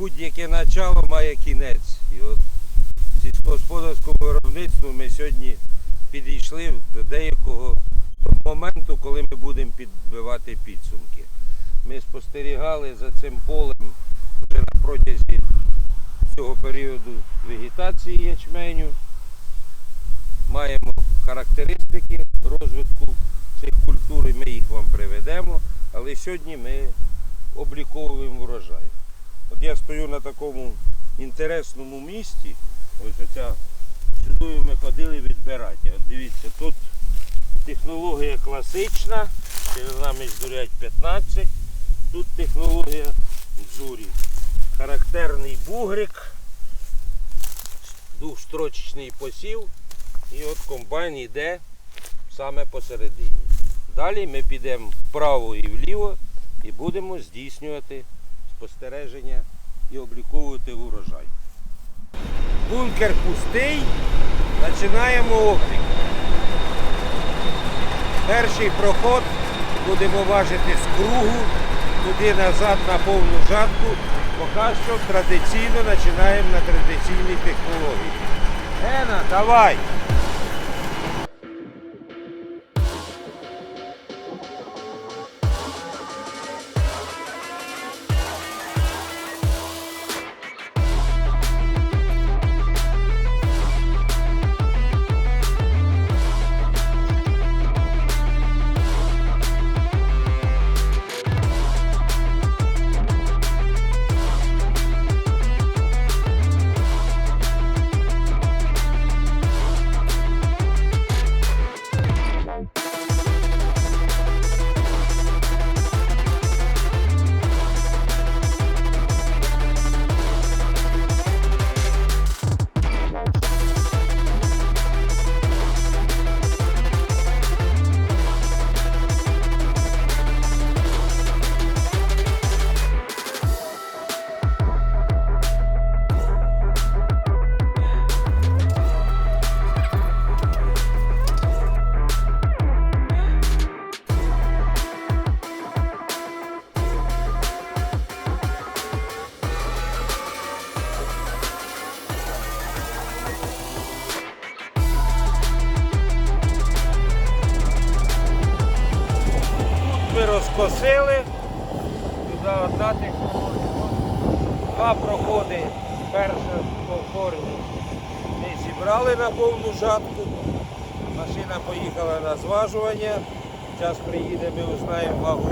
будь-яке начало має кінець. І от в сільськогосподарському виробництву ми сьогодні підійшли до деякого моменту, коли ми будемо підбивати підсумки. Ми спостерігали за цим полем вже на протязі цього періоду вегетації ячменю. Маємо характеристики розвитку цих культур, і ми їх вам приведемо. Але сьогодні ми обліковуємо врожай. От я стою на такому інтересному місці. Ось оця сюди ми ходили відбирати. От дивіться, тут технологія класична, ширина міждурять 15. Тут технологія дзурі. Характерний бугрик, двохстрочечний посів. І от комбайн йде саме посередині. Далі ми підемо вправо і вліво і будемо здійснювати спостереження і обліковувати урожай. Бункер пустий. Починаємо облік. Перший проход будемо важити з кругу, туди назад на повну жатку. Поки що традиційно починаємо на традиційній технології. Гена, давай! Розкосили. Туди одна. Два проходи. Перше повторні. Ми зібрали на повну жатку. Машина поїхала на зважування. Зараз приїде, ми узнаємо вагу.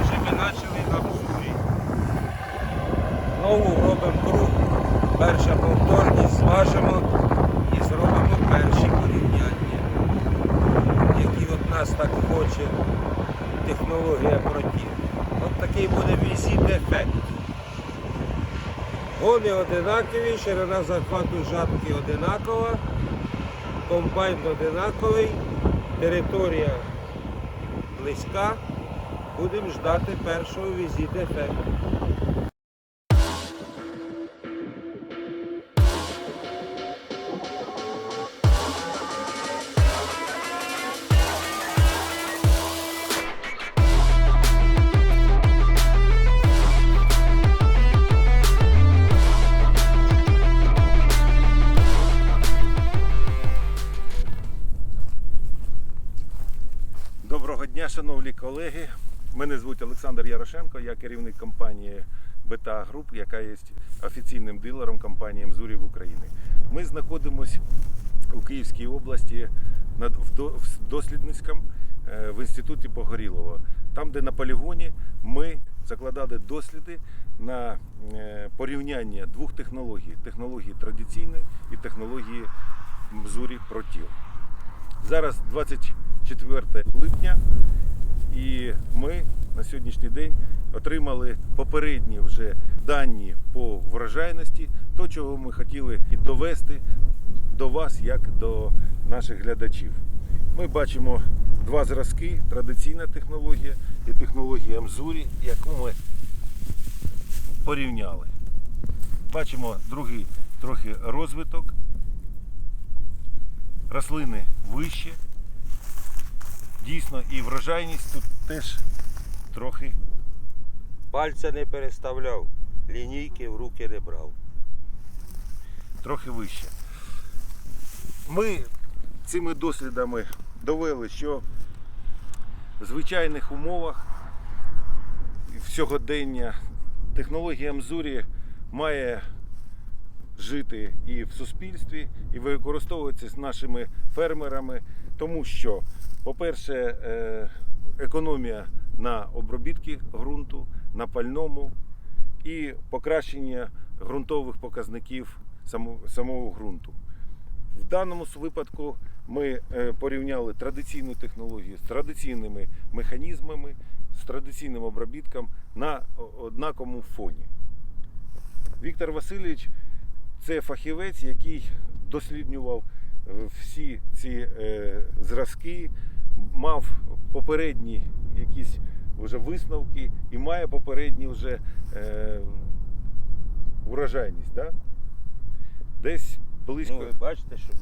Вже ми почали на взурі. Знову робимо круг. Перша повторність зважимо і зробимо перші порівняння які от нас так хоче технологія протів. От такий буде візит ефект. Гони одинакові, ширина захвату жатки одинакова, комбайн одинаковий, територія близька. Будемо ждати першого візит ефекту. Шановні колеги. Мене звуть Олександр Ярошенко, я керівник компанії Бета Груп, яка є офіційним дилером компанії Мзурів України. Ми знаходимося у Київській області в Дослідницькому е, в інституті Погорілова. Там, де на полігоні ми закладали досліди на е, порівняння двох технологій: технології традиційної і технології Мзурі Протіл. Зараз 24 липня, і ми на сьогоднішній день отримали попередні вже дані по врожайності, то, чого ми хотіли і довести до вас, як до наших глядачів. Ми бачимо два зразки: традиційна технологія і технологія Мзурі, яку ми порівняли. Бачимо другий трохи розвиток рослини вище. Дійсно, і врожайність тут теж трохи Пальця не переставляв. лінійки в руки не брав. трохи вище. Ми цими дослідами довели, що в звичайних умовах в сьогодення технологія Мзурі має жити і в суспільстві, і використовуватися нашими фермерами, тому що, по-перше, е, економія на обробітки ґрунту, на пальному і покращення ґрунтових показників самого ґрунту. В даному випадку ми е, порівняли традиційну технологію з традиційними механізмами, з традиційним обробітком на однаковому фоні. Віктор Васильович це фахівець, який досліджував е, всі ці е, зразки, мав попередні якісь вже висновки і має попередні вже е, урожайність. Да? Десь близько. Ну, ви бачите, що.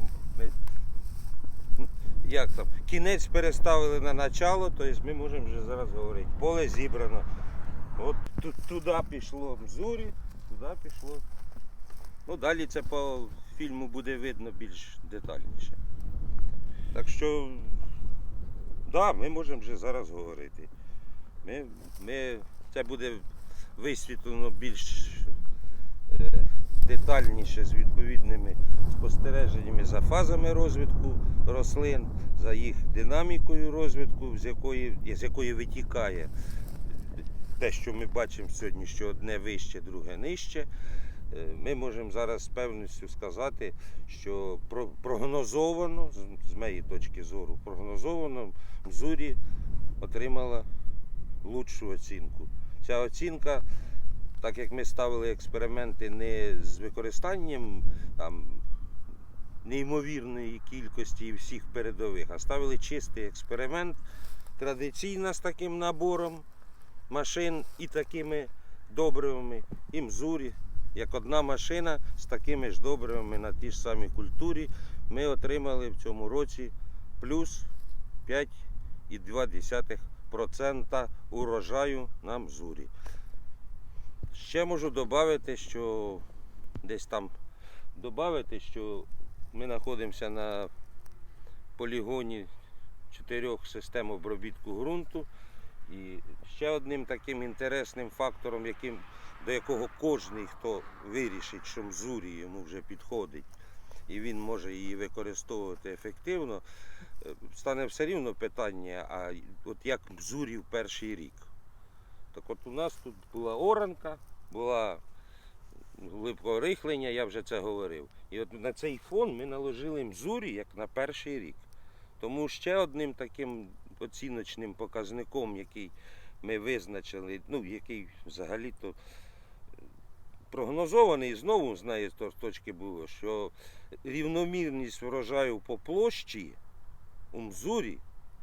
Як там? Кінець переставили на начало, тобто ми можемо вже зараз говорити. Поле зібрано. От туди пішло Мзурі, туди пішло. Ну, далі це по фільму буде видно більш детальніше. Так що, да, ми можемо вже зараз говорити. Ми, ми, це буде висвітлено більш е, детальніше з відповідними спостереженнями за фазами розвитку рослин, за їх динамікою розвитку, з якої, з якої витікає те, що ми бачимо сьогодні, що одне вище, друге нижче. Е, Ми можемо зараз з певністю сказати, що прогнозовано, з- моєї точки зору, прогнозовано Мзурі отримала лучшу оцінку. Ця оцінка так як ми ставили експерименти не з використанням там, неймовірної кількості всіх передових, а ставили чистий експеримент традиційно з таким набором машин і такими добривами, і мзурі, як одна машина з такими ж добривами на тій ж самій культурі, ми отримали в цьому році плюс 5,2% урожаю на мзурі. Ще можу додати, що десь там додати, що ми знаходимося на полігоні чотирьох систем обробітку ґрунту. І ще одним таким інтересним фактором, яким, до якого кожен, хто вирішить, що мзурі йому вже підходить, і він може її використовувати ефективно, е, стане все рівно питання, а от як мзурі в перший рік. Так от у нас тут була оранка, була глибкого рихлення, я вже це говорив. І от на цей фон ми наложили мзурі як на перший рік. Тому ще одним таким оціночним показником, який ми визначили, ну, який взагалі-то е, прогнозований, і знову з неї то- точки було, що рівномірність врожаю по площі у мзурі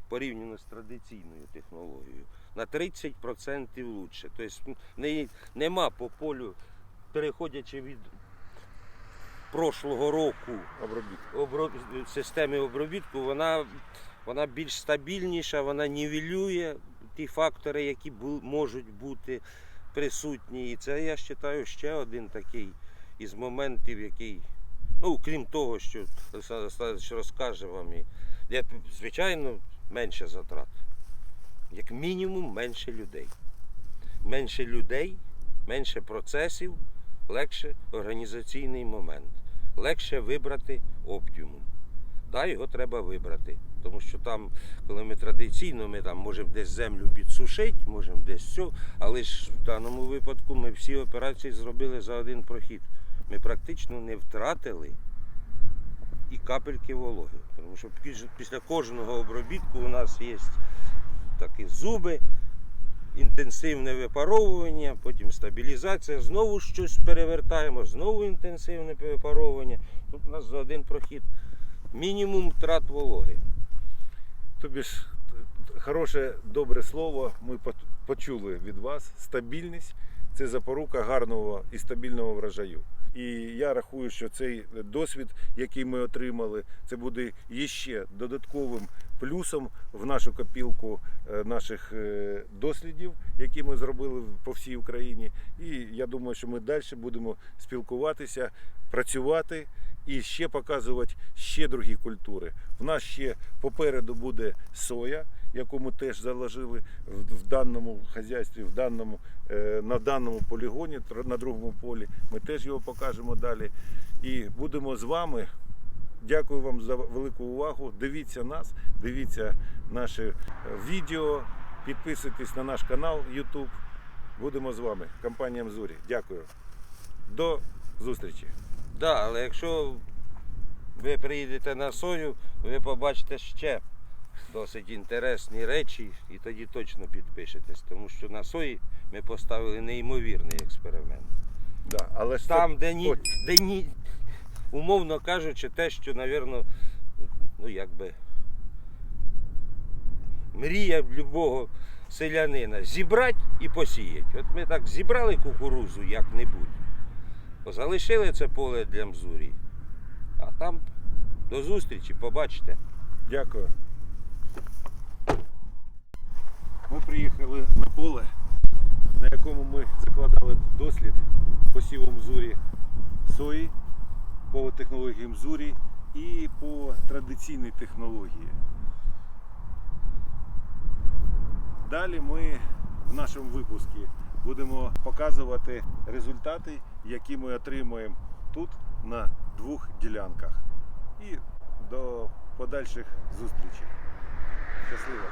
порівняно з традиційною технологією на 30% лучше. Тобто не, нема по полю, переходячи від прошлого року Обробіток. обро- системи обробітку, вона, вона більш стабільніша, вона нівелює ті фактори, які можуть бути присутні. І це я вважаю ще один такий із моментів, який, ну, крім того, що Олександр Олександрович розкаже вам, і, звичайно, менше затрат. Як мінімум менше людей. Менше людей, менше процесів, легше організаційний момент. Легше вибрати оптимум. Да, його треба вибрати. Тому що там, коли ми традиційно, ми там можемо десь землю підсушити, можемо десь все, але ж в даному випадку ми всі операції зробили за один прохід. Ми практично не втратили і капельки вологи. Тому що після кожного обробітку у нас є такі зуби, інтенсивне випаровування, потім стабілізація, знову щось перевертаємо, знову інтенсивне випаровування. Тут у нас за один прохід мінімум втрат вологи. Тобі ж хороше, добре слово ми почули від вас. Стабільність це запорука гарного і стабільного врожаю. І я рахую, що цей досвід, який ми отримали, це буде іще додатковим плюсом в нашу копілку е, наших е, дослідів, які ми зробили по всій Україні. І я думаю, що ми далі будемо спілкуватися, працювати і ще показувати ще другі культури. В нас ще попереду буде соя, яку ми теж заложили в, даному хазяйстві, в даному, е, на даному полігоні, на другому полі. Ми теж його покажемо далі. І будемо з вами. Дякую вам за велику увагу. Дивіться нас, дивіться наші е, відео, підписуйтесь на наш канал YouTube. Будемо з вами. Компанія Мзурі. Дякую. До зустрічі. Да, але якщо ви приїдете на сою, ви побачите ще досить інтересні речі і тоді точно підпишетесь, тому що на сої ми поставили неймовірний експеримент. Да, але Там, де ні, де ні, умовно кажучи, те, що, напевно, ну якби мрія любого селянина зібрати і посіяти. От ми так зібрали кукурузу як-небудь, залишили це поле для мзурі, а там до зустрічі, побачите. Дякую. Ми приїхали на поле, на якому ми закладали дослід посіву мзурі сої по технології мзурі і по традиційній технології. Далі ми в нашому випуску будемо показувати результати, які ми отримуємо тут на двох ділянках. І до подальших зустрічей. Щасливо!